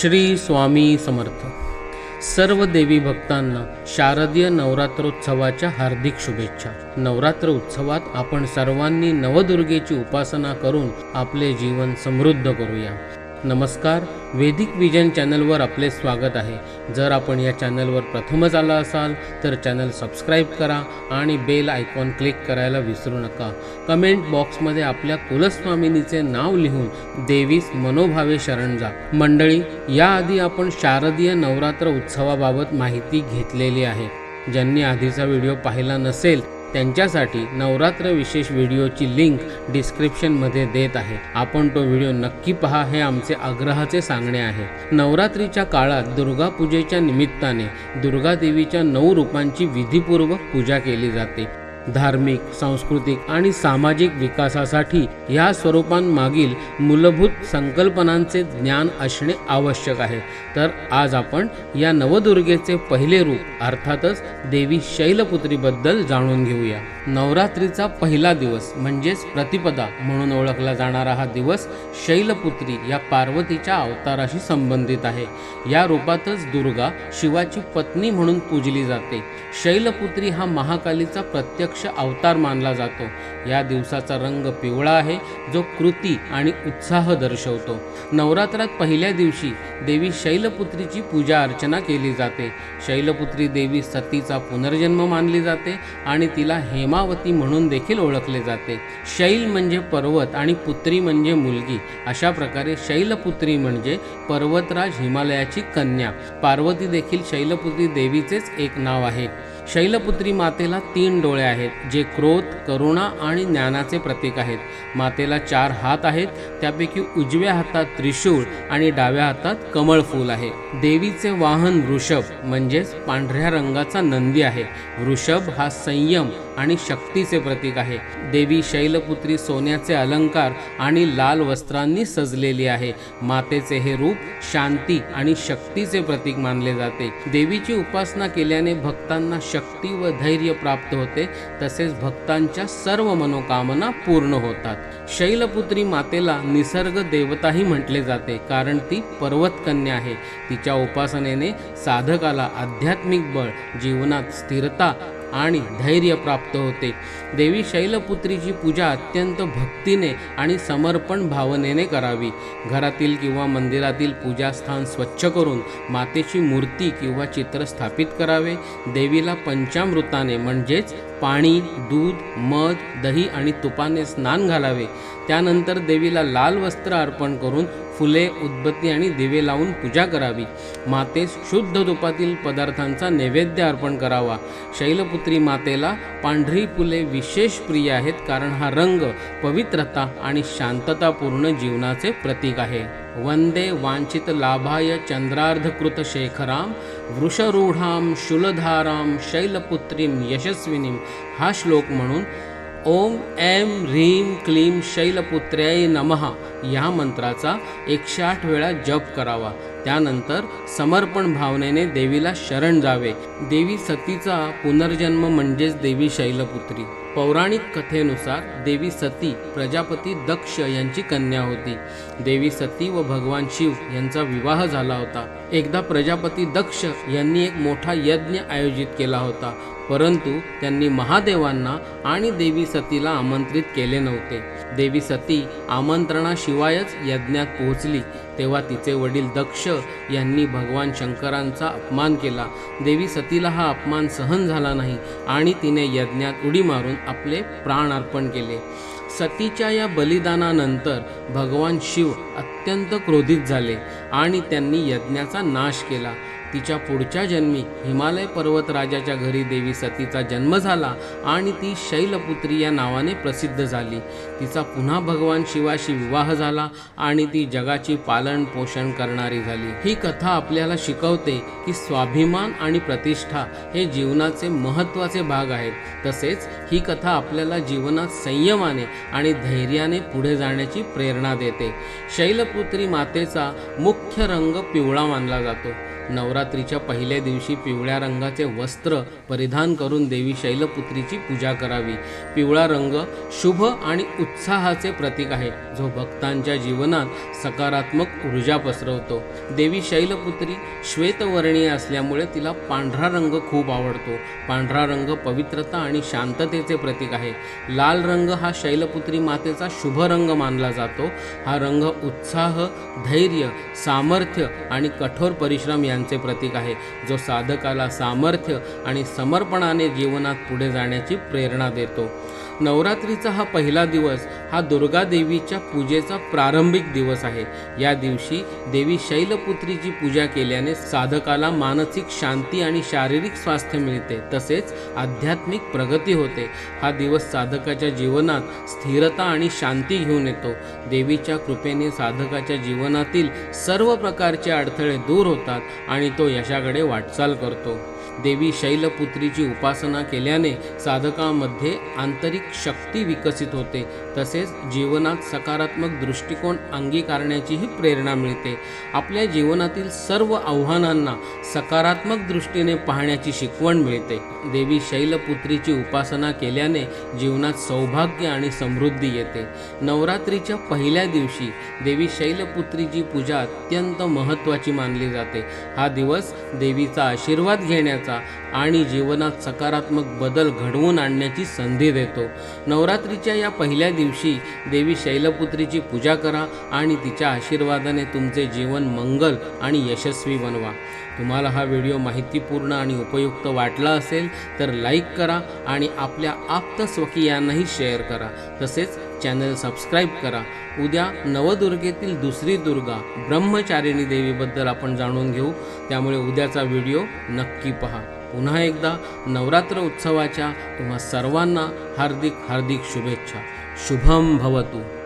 श्री स्वामी समर्थ. सर्व देवी भक्तांना शारदीय नवरात्रोत्सवाच्या हार्दिक शुभेच्छा. नवरात्र उत्सवात आपण सर्वांनी नवदुर्गेची उपासना करून आपले जीवन समृद्ध करूया. नमस्कार. वेदिक विजन चॅनलवर आपले स्वागत आहे. जर आपण या चॅनलवर प्रथमच आला असाल तर चॅनल सबस्क्राईब करा आणि बेल आयकॉन क्लिक करायला विसरू नका. कमेंट बॉक्समध्ये आपल्या कुलस्वामिनीचे नाव लिहून देवीस मनोभावे शरण जा. मंडळी याआधी आपण शारदीय नवरात्र उत्सवाबाबत माहिती घेतलेली आहे. ज्यांनी आधीचा व्हिडिओ पाहिला नसेल त्यांच्यासाठी नवरात्र विशेष व्हिडिओची लिंक डिस्क्रिप्शनमध्ये देत आहे. आपण तो व्हिडिओ नक्की पहा हे आमचे आग्रहाचे सांगणे आहे. नवरात्रीच्या काळात दुर्गा पूजेच्या निमित्ताने दुर्गादेवीच्या नऊ रूपांची विधीपूर्वक पूजा केली जाते. धार्मिक सांस्कृतिक आणि सामाजिक विकासासाठी या स्वरूपांमागील मूलभूत संकल्पनांचे ज्ञान असणे आवश्यक आहे. तर आज आपण या नवदुर्गेचे पहिले रूप अर्थातच देवी शैलपुत्रीबद्दल जाणून घेऊया. नवरात्रीचा पहिला दिवस म्हणजेच प्रतिपदा म्हणून ओळखला जाणारा हा दिवस शैलपुत्री या पार्वतीच्या अवताराशी संबंधित आहे. या रूपातच दुर्गा शिवाची पत्नी म्हणून पूजली जाते. शैलपुत्री हा महाकालीचा प्रत्यक्ष अवतार मानला जातो. या दिवसाचा रंग पिवळा आहे जो कृती आणि उत्साह दर्शवतो. नवरात्रात पहिल्या दिवशी देवी शैलपुत्रीची पूजा अर्चना केली जाते. शैलपुत्री देवी सतीचा पुनर्जन्म मानली जाते आणि तिला हेमावती म्हणून देखील ओळखले जाते. शैल म्हणजे पर्वत आणि पुत्री म्हणजे मुलगी. अशा प्रकारे शैलपुत्री म्हणजे पर्वतराज हिमालयाची कन्या. पार्वती देखील शैलपुत्री देवीचेच एक नाव आहे. शैलपुत्री मातेला तीन डोळे आहेत जे क्रोध करुणा आणि ज्ञानाचे प्रतीक आहेत. मातेला चार हात आहेत त्यापैकी उजव्या हातात त्रिशूळ आणि डाव्या हातात कमळ फूल आहे. देवीचे वाहन वृषभ म्हणजेच पांढऱ्या रंगाचा नंदी आहे. वृषभ हा संयम आणि शक्तीचे प्रतीक आहे. देवी शैलपुत्री सोन्याचे अलंकार आणि लाल वस्त्रांनी सजलेली आहे. मातेचे हे रूप शांती आणि शक्तीचे प्रतीक मानले जाते. देवीची उपासना केल्याने भक्तांना शक्ती व धैर्य प्राप्त होते. तसेच भक्तांच्या सर्व मनोकामना पूर्ण होतात. शैलपुत्री मातेला निसर्ग देवताही म्हटले जाते कारण ती पर्वतकन्या आहे. तिच्या उपासनेने साधकाला आध्यात्मिक बळ जीवनात स्थिरता आणि धैर्य प्राप्त होते. देवी शैलपुत्रीची पूजा अत्यंत भक्तीने आणि समर्पण भावनेने करावी. घरातील किंवा मंदिरातील पूजास्थान स्वच्छ करून मातेची मूर्ती किंवा चित्र स्थापित करावे. देवीला पंचामृताने म्हणजेच पाणी दूध मध दही आणि तुपाने स्नान घालावे. त्यानंतर देवीला लाल वस्त्र अर्पण करून फुले उदबत्ती आणि दिवे लावून पूजा करावी. मातेस शुद्ध तुपातील पदार्थांचा नैवेद्य अर्पण करावा. शैलपुत्री मातेला पांढरी फुले विशेष प्रिय आहेत कारण हा रंग पवित्रता आणि शांततापूर्ण जीवनाचे प्रतीक आहे. वंदे वांछित लाभाय चंद्रार्धकृत शेखराम वृषरूढाम शूलधाराम शैलपुत्रीं यशस्विनीम हा श्लोक म्हणून ओम ऐं ह्रीं क्लीं शैलपुत्र्याय नमः या मंत्राचा एकशे आठ वेळा जप करावा. त्यानंतर समर्पण भावनेने देवीला शरण जावे. देवी सतीचा पुनर्जन्म म्हणजेच देवी शैलपुत्री. पौराणिक कथेनुसार देवी सती प्रजापती दक्ष यांची कन्या होती. देवी सती व भगवान शिव यांचा विवाह झाला होता. एकदा प्रजापती दक्ष यांनी एक मोठा यज्ञ आयोजित केला होता. परंतु त्यांनी महादेवांना आणि देवी सतीला आमंत्रित केले नव्हते. देवी सती आमंत्रणाशिवायच यज्ञात पोहोचली. तेव्हा तिचे वडील दक्ष यांनी भगवान शंकरांचा अपमान केला. देवी सतीला हा अपमान सहन झाला नाही आणि तिने यज्ञात उडी मारून आपले प्राण अर्पण केले. सतीच्या या बलिदानानंतर भगवान शिव अत्यंत क्रोधित झाले आणि त्यांनी यज्ञाचा नाश केला. तिच्या पुढच्या जन्मी हिमालय पर्वतराजाच्या घरी देवी सतीचा जन्म झाला आणि ती शैलपुत्री या नावाने प्रसिद्ध झाली. तिचा पुन्हा भगवान शिवाशी विवाह झाला आणि ती जगाची पालन पोषण करणारी झाली. ही कथा आपल्याला शिकवते की स्वाभिमान आणि प्रतिष्ठा हे जीवनाचे महत्त्वाचे भाग आहेत. तसेच ही कथा आपल्याला जीवनात संयमाने आणि धैर्याने पुढे जाण्याची प्रेरणा देते. शैलपुत्री मातेचा मुख्य रंग पिवळा मानला जातो. नवरात्रीच्या पहिल्या दिवशी पिवळ्या रंगाचे वस्त्र परिधान करून देवी शैलपुत्रीची पूजा करावी. पिवळा रंग शुभ आणि उत्साहाचे प्रतीक आहे. जो भक्तांच्या जीवनात सकारात्मक ऊर्जा पसरवतो. देवी शैलपुत्री श्वेतवर्णीय असल्यामुळे तिला पांढरा रंग खूप आवडतो. पांढरा रंग पवित्रता आणि शांततेचे प्रतीक आहे. लाल रंग हा शैलपुत्री मातेचा शुभ रंग मानला जातो. हा रंग उत्साह धैर्य सामर्थ्य आणि कठोर परिश्रम या यांचे प्रतीक आहे जो साधकाला सामर्थ्य आणि समर्पणाने जीवनात पुढे जाण्याची प्रेरणा देतो. नवरात्रीचा हा पहिला दिवस हा दुर्गा देवीच्या पूजेचा प्रारंभिक दिवस आहे. या दिवशी देवी शैलपुत्रीची पूजा केल्याने साधकाला मानसिक शांती आणि शारीरिक स्वास्थ्य मिळते. तसेच आध्यात्मिक प्रगती होते. हा दिवस साधकाच्या जीवनात स्थिरता आणि शांती घेऊन येतो. देवीच्या कृपेने साधकाच्या जीवनातील सर्व प्रकारचे अडथळे दूर होतात आणि तो यशाकडे वाटचाल करतो. देवी शैलपुत्रीची उपासना केल्याने साधकामध्ये आंतरिक शक्ती विकसित होते. तसेच जीवनात सकारात्मक दृष्टिकोन अंगीकारण्याचीही प्रेरणा मिळते. आपल्या जीवनातील सर्व आव्हानांना सकारात्मक दृष्टीने पाहण्याची शिकवण मिळते. देवी शैलपुत्रीची उपासना केल्याने जीवनात सौभाग्य आणि समृद्धी येते. नवरात्रीच्या पहिल्या दिवशी देवी शैलपुत्रीची पूजा अत्यंत महत्त्वाची मानली जाते. हा दिवस देवीचा आशीर्वाद घेण्याचा आणि जीवनात सकारात्मक बदल घडवून आणण्याची संधी देतो. नवरात्रीच्या या पहिल्या दिवशी देवी शैलपुत्रीची पूजा करा आणि तिच्या आशीर्वादाने तुमचे जीवन मंगल आणि यशस्वी बनवा. तुम्हाला हा व्हिडिओ माहितीपूर्ण आणि उपयुक्त वाटला असेल तर लाईक करा आणि आपल्या आप्त स्वकीयांनाही शेअर करा. तसेच चॅनल सबस्क्राईब करा. उद्या नवदुर्गेतील दुसरी दुर्गा ब्रह्मचारिणी देवीबद्दल आपण जाणून घेऊ. त्यामुळे उद्याचा व्हिडिओ नक्की पहा. पुन्हा एकदा नवरात्र उत्सवाच्या तुम्हा सर्वांना हार्दिक हार्दिक शुभेच्छा. शुभम भवतु.